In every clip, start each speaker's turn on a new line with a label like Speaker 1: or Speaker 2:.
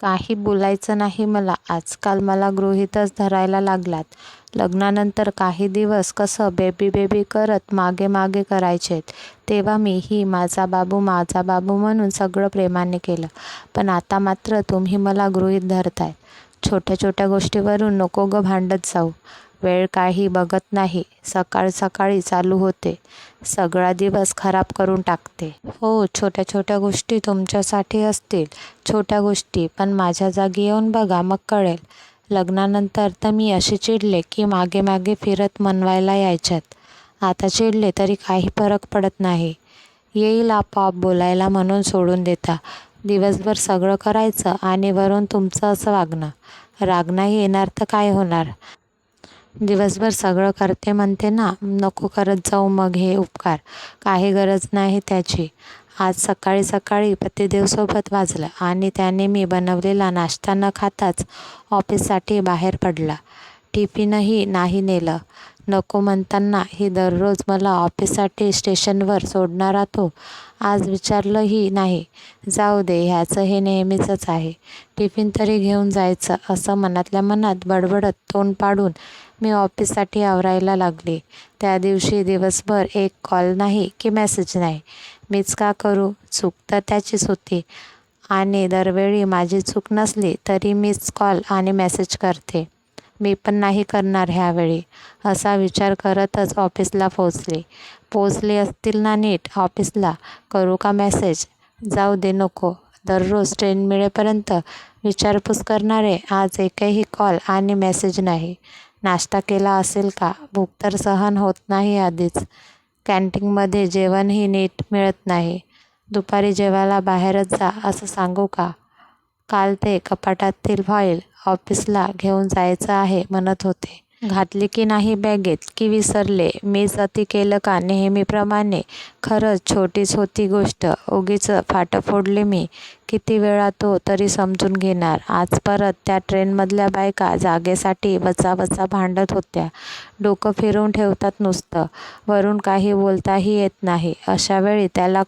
Speaker 1: काही बोलायचं नाही मला. आजकाल मला गृहीतच धरायला लागलात. लग्नानंतर काही दिवस कसं बेबी बेबी करत मागे मागे करायचेत तेव्हा मीही माझा बाबू माझा बाबू म्हणून सगळं प्रेमाने केलं. पण आता मात्र तुम्ही मला गृहीत धरताय. छोट्या छोट्या गोष्टीवरून नको गं भांडत जाऊ. वेळ काही बघत नाही. सकाळ सकाळी चालू होते. सगळा दिवस खराब करून टाकते. हो छोट्या छोट्या गोष्टी तुमच्यासाठी असतील छोट्या गोष्टी पण माझ्या जागी येऊन बघा मग कळेल. लग्नानंतर तर मी असे चिडले की मागे मागे फिरत मनवायला यायच्यात. आता चिडले तरी काही फरक पडत नाही. येईल आपोआप बोलायला म्हणून सोडून देता. दिवसभर सगळं करायचं आणि वरून तुमचं असं वागणं. राग नाही येणार तर काय होणार? दिवसभर सगळं करते म्हणते ना. नको करत जाऊ मग हे उपकार. काही गरज नाही त्याची. आज सकाळी सकाळी पतिदेवसोबत वाजलं आणि त्याने मी बनवलेला नाश्ता न खाताच ऑफिससाठी बाहेर पडला. टिफिनही नाही नेलं. नको म्हणताना ही दररोज मला ऑफिससाठी स्टेशनवर सोडणारा तो आज विचारलंही नाही. जाऊ दे ह्याचं हे नेहमीचंच आहे. टिफिन तरी घेऊन जायचं असं मनातल्या मनात बडबडत तोंड पाडून मी ऑफिससाठी आवरायला लागले. त्या दिवशी दिवसभर एक कॉल नाही की मेसेज नाही. मीच का करू? चूक तर त्याचीच होती आणि दरवेळी माझी चूक नसली तरी मीच कॉल आणि मेसेज करते. मी पण नाही करणार ह्यावेळी असा विचार करतच ऑफिसला पोचले पोचले असतील ना नीट ऑफिसला? करू का मेसेज? जाऊ दे नको. दररोज ट्रेन मिळेपर्यंत विचारपूस करणारे आज एकही कॉल आणि मेसेज नाही. नाश्ता केला असेल का? भूक तर सहन होत नाही आधीच. कॅन्टीनमध्ये जेवणही नीट मिळत नाही. दुपारी जेवायला बाहेरच जा असं सांगू का? काल ते कपाटातील फाईल ऑफिसला घेऊन जायचं आहे म्हणत होते. घातली की नाही बॅगेत की विसरले? मीच अति केलं का नेहमीप्रमाणे? खरंच छोटीच होती गोष्ट. उगीच फाटं फोडले मी. किती वेळा तो तरी समजून घेणार? आज परत त्या ट्रेनमधल्या बायका जागेसाठी वचावचा भांडत होत्या. डोकं फिरवून ठेवतात नुसतं. वरून काही बोलताही येत नाही. अशावेळी त्याला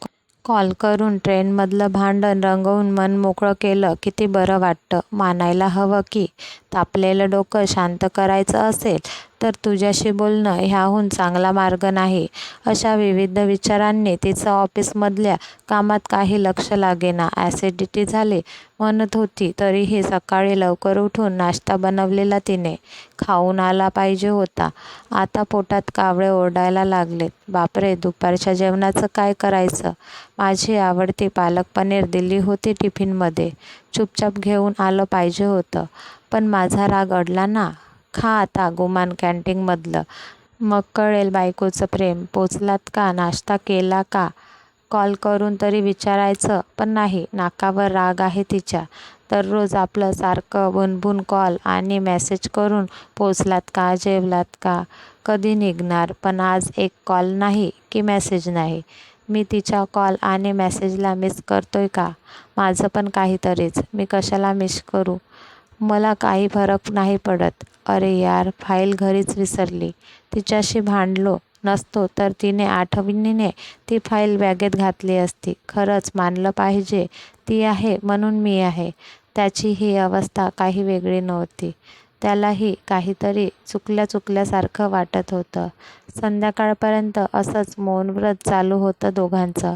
Speaker 1: कॉल करून ट्रेनमधलं भांडण रंगवून मन मोकळं केलं किती बरं वाटतं. मानायला हवं की तापलेलं डोकं शांत करायचं असेल तर तुझ्याशी बोलणं ह्याहून चांगला मार्ग नाही. अशा विविध विचारांनी तिचं ऑफिसमधल्या कामात काही लक्ष लागेना. ॲसिडिटी झाली म्हणत होती तरीही सकाळी लवकर उठून नाश्ता बनवलेला तिने खाऊन आला पाहिजे होता. आता पोटात कावळे ओरडायला लागलेत. बापरे दुपारच्या जेवणाचं काय करायचं? माझी आवडती पालक पनीर दिली होती टिफिनमध्ये. चुपचाप घेऊन आलं पाहिजे होतं. पण माझा राग अडला ना. खा आता गुमान कॅन्टीनमधलं. मग कळेल बायकोचं प्रेम. पोचलात का? नाश्ता केला का? कॉल करून तरी विचारायचं पण नाही. नाकावर राग आहे तिच्या. दररोज आपलं सारखं बुनबुन कॉल आणि मेसेज करून पोचलात का? जेवलात का? कधी निघणार? पण आज एक कॉल नाही की मेसेज नाही. मी तिच्या कॉल आणि मेसेजला मिस करतोय का? माझं पण काहीतरीच. मी कशाला मिस करू? मला काही फरक नाही पडत. अरे यार फाईल घरीच विसरली. तिच्याशी भांडलो नसतो तर तिने आठवणीने ती फाईल बॅगेत घातली असती. खरंच मानलं पाहिजे ती आहे म्हणून मी आहे. त्याची ही अवस्था काही वेगळी नव्हती. त्यालाही काहीतरी चुकल्या चुकल्यासारखं वाटत होतं. संध्याकाळपर्यंत असंच मौनव्रत चालू होतं दोघांचं.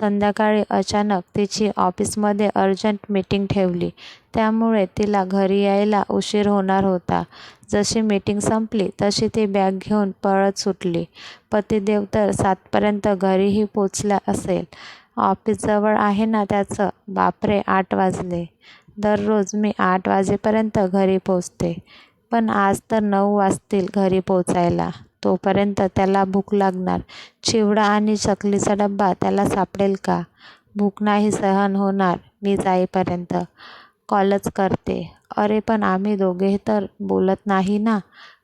Speaker 1: संध्याकाळी अचानक तिची ऑफिसमध्ये अर्जंट मीटिंग ठेवली. त्यामुळे तिला घरी यायला उशीर होणार होता. जशी मीटिंग संपली तशी ती बॅग घेऊन पळत सुटली. पतिदेव तर सातपर्यंत घरीही पोचला असेल. ऑफिसजवळ आहे ना त्याचं. बापरे आठ वाजले. दररोज मी आठ वाजेपर्यंत घरी पोचते. पण आज तर नऊ वाजतील घरी पोचायला. तोपर्यंत त्याला भूक लागणार. चिवडा आणि चकलीचा डब्बा त्याला सापडेल का? भूक नाही सहन होणार मी जाईपर्यंत. कॉलच करते. अरे पण आम्ही दोघे तर बोलत नाही ना.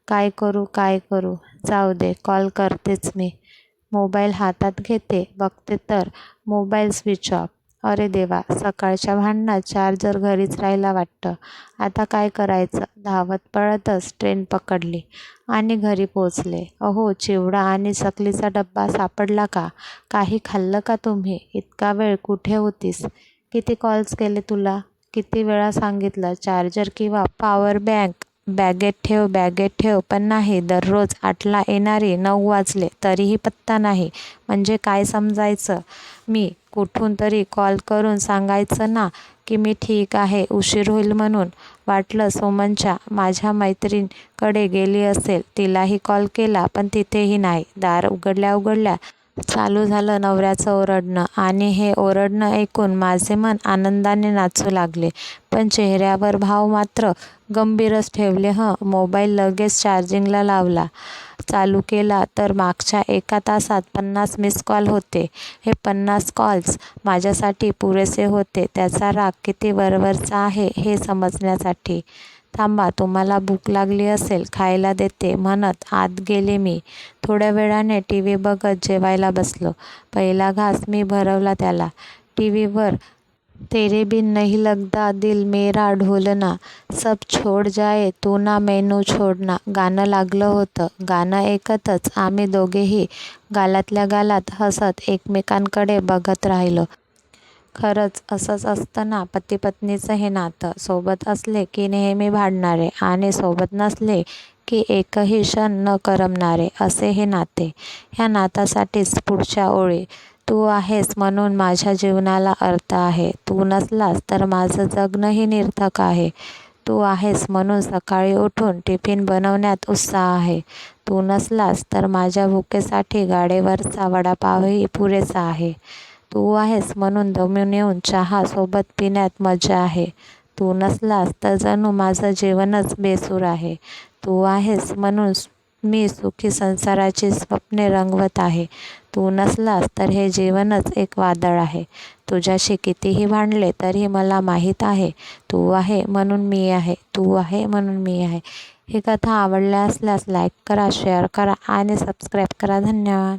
Speaker 1: काय करू काय करू? जाऊ दे कॉल करतेच मी. मोबाईल हातात घेते. बघते तर मोबाईल स्विच ऑफ. अरे देवा. सकाळच्या भांडणात चार्जर घरीच राहिला वाटतं. आता काय करायचं? धावत पळतच ट्रेन पकडली आणि घरी पोचले. अहो चिवडा आणि चकलीचा डब्बा सापडला का? काही खाल्लं का तुम्ही? इतका वेळ कुठे होतीस? किती कॉल्स केले तुला? किती वेळा सांगितलं चार्जर किंवा पॉवर बँक बॅगेत ठेव बॅगेत ठेव. पण नाही दररोज आठला येणारी नऊ वाजले तरीही पत्ता नाही. म्हणजे काय समजायचं? मी कुठून तरी कॉल करून सांगायचं ना की मी ठीक आहे उशीर होईल म्हणून. वाटलं सोमनच्या माझ्या मैत्रीणकडे गेली असेल तिलाही कॉल केला पण तिथेही नाही. दार उघडल्या उघडल्या चालू झालं नवऱ्याचं ओरडणं आणि हे ओरडणं ऐकून माझे मन आनंदाने नाचू लागले. पण चेहऱ्यावर भाव मात्र गंभीरच ठेवले. हं मोबाईल लगेच चार्जिंगला लावला. चालू केला तर मागच्या एका तासात पन्नास मिस कॉल होते. हे पन्नास कॉल्स माझ्यासाठी पुरेसे होते. त्याचा राग किती वरवरचा आहे हे समजण्यासाठी. थांबा तुम्हाला भूक लागली असेल खायला देते म्हणत आत गेले मी. थोड्या वेळाने टी व्ही बघत जेवायला बसलो. पहिला घास मी भरवला त्याला. टी व्हीवर तेरे बिन नहीं लगता दिल मेरा ढोलना. सब छोड जाए तू ना मेनू छोडना. गाणं लागलं होतं. गाणं ऐकतच आम्ही दोघेही गालातल्या गालात हसत एकमेकांकडे बघत राहिलो. खरंच असंच असतं ना पती पत्नीचं हे नातं सोबत असले की नेहमी भांडणारे आणि सोबत नसले की एकही क्षण न करमणारे असे हे नाते. ह्या नातासाठीच पुढच्या ओळी तू आहेस म्हणून माझ्या जीवनाला अर्थ आहे. तू नसलास तर माझं जगणंही निर्थक आहे. तू आहेस म्हणून सकाळी उठून टिफिन बनवण्यात उत्साह आहे. तू नसलास तर माझ्या भुकेसाठी गाडीवरचा वडापावही पुरेसा आहे. तू आहेस म्हणून दमून येऊन चहा सोबत पिण्यात मजा आहे. तू नसलास तर जणू माझं जीवनच बेसूर आहे. तू आहेस म्हणून मी सुखी संसाराची स्वप्ने रंगवत आहे. तू नसलास तर हे जीवनच एक वादळ आहे. तुझ्याशी कितीही भांडले तरी मला माहीत आहे. तू आहे म्हणून मी आहे. तू आहे म्हणून मी आहे. ही कथा आवडल्या असल्यास लाईक करा शेअर करा आणि सबस्क्राईब करा. धन्यवाद.